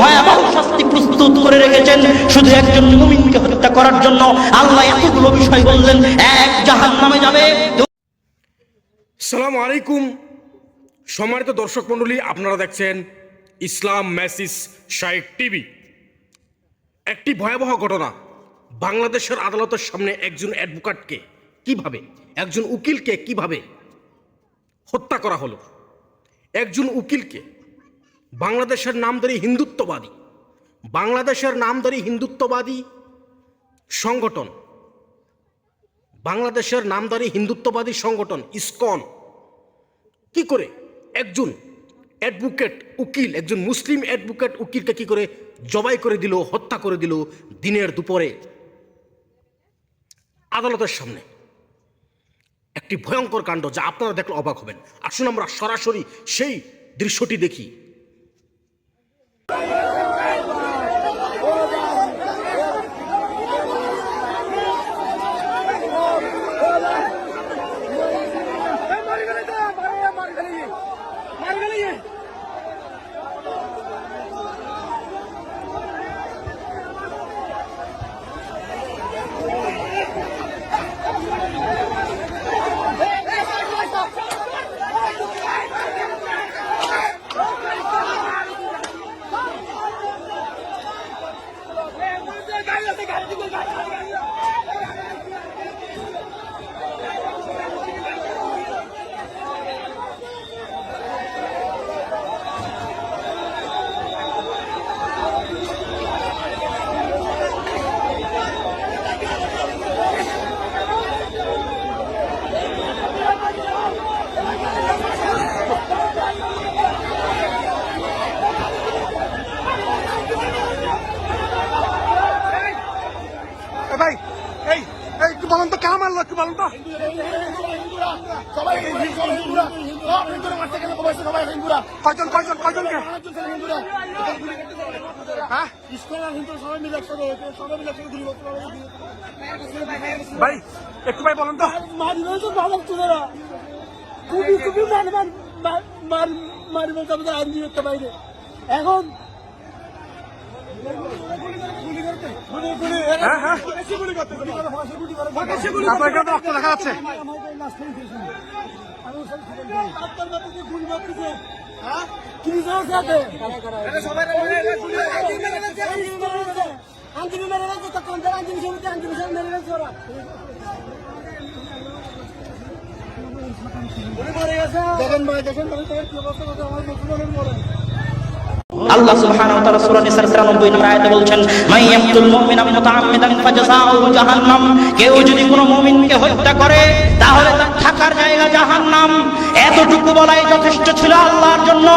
ভয়াবহ শাস্তি প্রস্তুত করে রেখেছেন। শুধু একজন মুমিনকে হত্যা করার জন্য আল্লাহ এতগুলো বিষয় বললেন, এক জাহান নামে যাবে। সালাম আলাইকুম। সম্মানিত দর্শক মণ্ডলী, আপনারা দেখছেন ইসলাম মেসিস শাইক টিভি। একটি ভয়াবহ ঘটনা। বাংলাদেশের আদালতের সামনে একজন অ্যাডভোকেটকে কীভাবে, একজন উকিলকে কীভাবে হত্যা করা হলো? একজন উকিলকে বাংলাদেশের নাম নামধারী হিন্দুত্ববাদী, বাংলাদেশের নামধারী হিন্দুত্ববাদী সংগঠন, বাংলাদেশের নামধারী হিন্দুত্ববাদী সংগঠন ইসকন। কি করে? একজন অ্যাডভোকেট উকিল, একজন মুসলিম অ্যাডভোকেট উকিলকে কি করে জবাই করে দিল, হত্যা করে দিল দিনের দুপুরে? আদালতের সামনে। একটি ভয়ঙ্কর কাণ্ড যা আপনারা দেখলে অবাক হবেন। আসুন আমরা সরাসরি সেই দৃশ্যটি দেখি। একসাথে গুলি করতে পারে ভাই একটু ভাই বলেন তো খুবই খুবই মার মার মার মার মারি বলতে আমাদের আইন বাইরে এখন হ্যাঁ হ্যাঁ। বেশি গুলি করতে গুলি করে ফাঁসি গুলি করে বেশি গুলি আপনার এখানে তো রক্ত দেখা যাচ্ছে। দেখেন ভাই দেখেন ভাই কি অবস্থা করছে আমার মুসলমানের মরে আল্লাহ সুবহানাহু ওয়া তাআলা সূরা নিসার 93 নম্বর আয়াতে বলছেন মান মুমিনা মুতাআম্মিদান জাহান্নাম। কেউ যদি কোনো মুমিনকে হত্যা করে, তাহলে তার থাকার জায়গা জাহান্নাম। এতটুকু বলাই যথেষ্ট ছিল আল্লাহর জন্য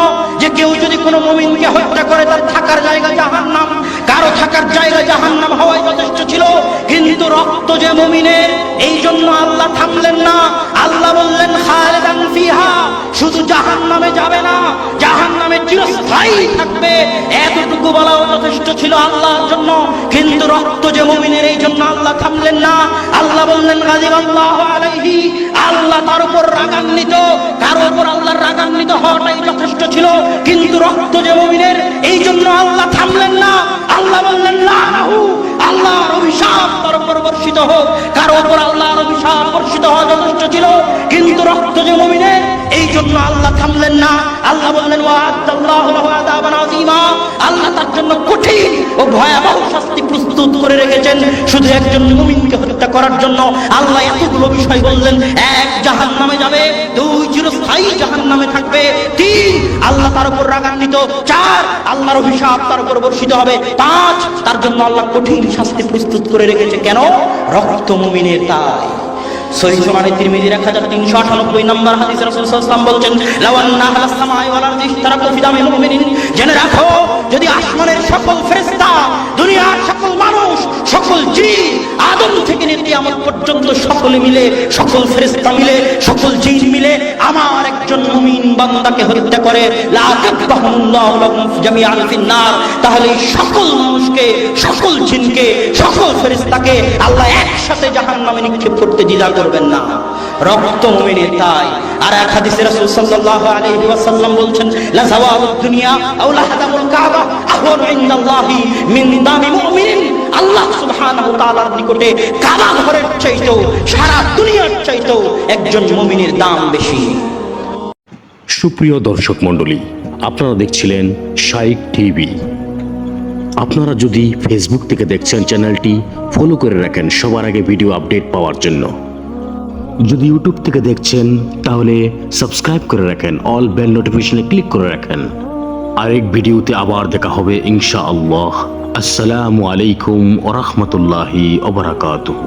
যে কেউ যদি কোনো মুমিনকে হত্যা করে, তার থাকার জায়গা জাহান্নাম। কারও থাকার জায়গা জাহান্নাম হওয়াই যথেষ্ট ছিল, কিন্তু রক্ত যে মুমিনের এই জন্য আল্লাহ থামলেন না। আল্লাহ বললেন, খালেদান ফিহা। শুধু জাহান্নামে যাবে না চিরস্থায়ী থাকবে। এতটুকু বলাও যথেষ্ট ছিল আল্লাহর জন্য। কিন্তু রক্ত যে মুমিনের এই জন্য আল্লাহ থামলেন না। আল্লাহ বললেন গাজিব আল্লাহ আলাইহি, আল্লাহ তার উপর রাগান্বিত। কারও উপর আল্লাহর রাগান্বিত হওয়াটাই যথেষ্ট ছিল। কিন্তু রক্ত যে মুমিনের এই জন্য আল্লাহ থামলেন না। আল্লাহ বললেন লাহু আল্লাহর অভিশাপ তার উপর বর্ষিত হোক। কারও উপর অভিশাপ বর্ষিত হওয়া যথেষ্ট ছিল, কিন্তু রক্ত যে মুমিনের, এই জন্য আল্লাহ থামলেন না। আল্লাহ বললেন আল্লাহ তার জন্য কঠিন ও ভয়াবহ শাস্তি প্রস্তুত করে রেখেছেন। শুধু একজন মুমিনকে হত্যা করার জন্য আল্লাহ এতগুলো বিষয় বললেন, এক জাহান্নামে যাবে, দুই চিরস্থায়ী জাহান্নামে থাকবে, তিন আল্লাহ তার উপর রাগান্বিত, চার আল্লাহর অভিশাপ তার উপর বর্ষিত হবে, পাঁচ তার জন্য আল্লাহ কঠিন শাস্তি প্রস্তুত করে রেখেছে। কেন? রক্ত মুমিনের তাই। সহি সমানে তিরমিজির এক হাজার তিনশো আটানব্বই নম্বর হাদিস রাসূল সাল্লাল্লাহু বলছেন লাওয়ান্না আহলাস সামাই ওয়াল আরদি ইশতারাকু ফি দামি মুমিনিন। জেনে রাখো, যদি আসমানের সকল ফেরেশতা, দুনিয়ার সকল মানুষ, সকল জিন আদম থেকে নিয়ে কিয়ামত পর্যন্ত সকলে মিলে, সকল ফেরেশতা মিলে, সকল জিন আমার একজন মুমিন বান্দাকে হত্যা করে তাহলে সকল মানুষকে, সকল জিনকে, সকল ফেরেশতাকে আল্লাহ একসাথে জাহান্নামে নিক্ষেপ করতে দ্বিধা করবেন না। রক্ত মুমিনের তাই। আর এক হাদিসে রাসূল সাল্লাল্লাহু আলাইহি ওয়াসাল্লাম বলছেন, লা যাওয়াবুদ দুনিয়া আও লা হাদামুল কাবা আহওয়ানু ইনদাল্লাহি মিন দামি মুমিনিন। আল্লাহ সুবহানাহু তাআলার নিকটে কাবা ঘরের চাইতেও, সারা দুনিয়ার চাইতেও একজন মুমিনের দাম বেশি। সুপ্রিয় দর্শক মণ্ডলী, আপনারা দেখছিলেন শাইক টিভি। আপনারা যদি ফেসবুক থেকে দেখছেন চ্যানেলটি, ফলো করে রাখেন সবার আগে ভিডিও আপডেট পাওয়ার জন্য। যদি ইউটিউব থেকে দেখছেন, তাহলে সাবস্ক্রাইব করে রাখেন, অল বেল নোটিফিকেশনে ক্লিক করে রাখেন। আরেক ভিডিওতে আবার দেখা হবে ইনশা আল্লাহ আসসালামু আলাইকুম ওরহমতুল্লাহি ওবরাকাতুহু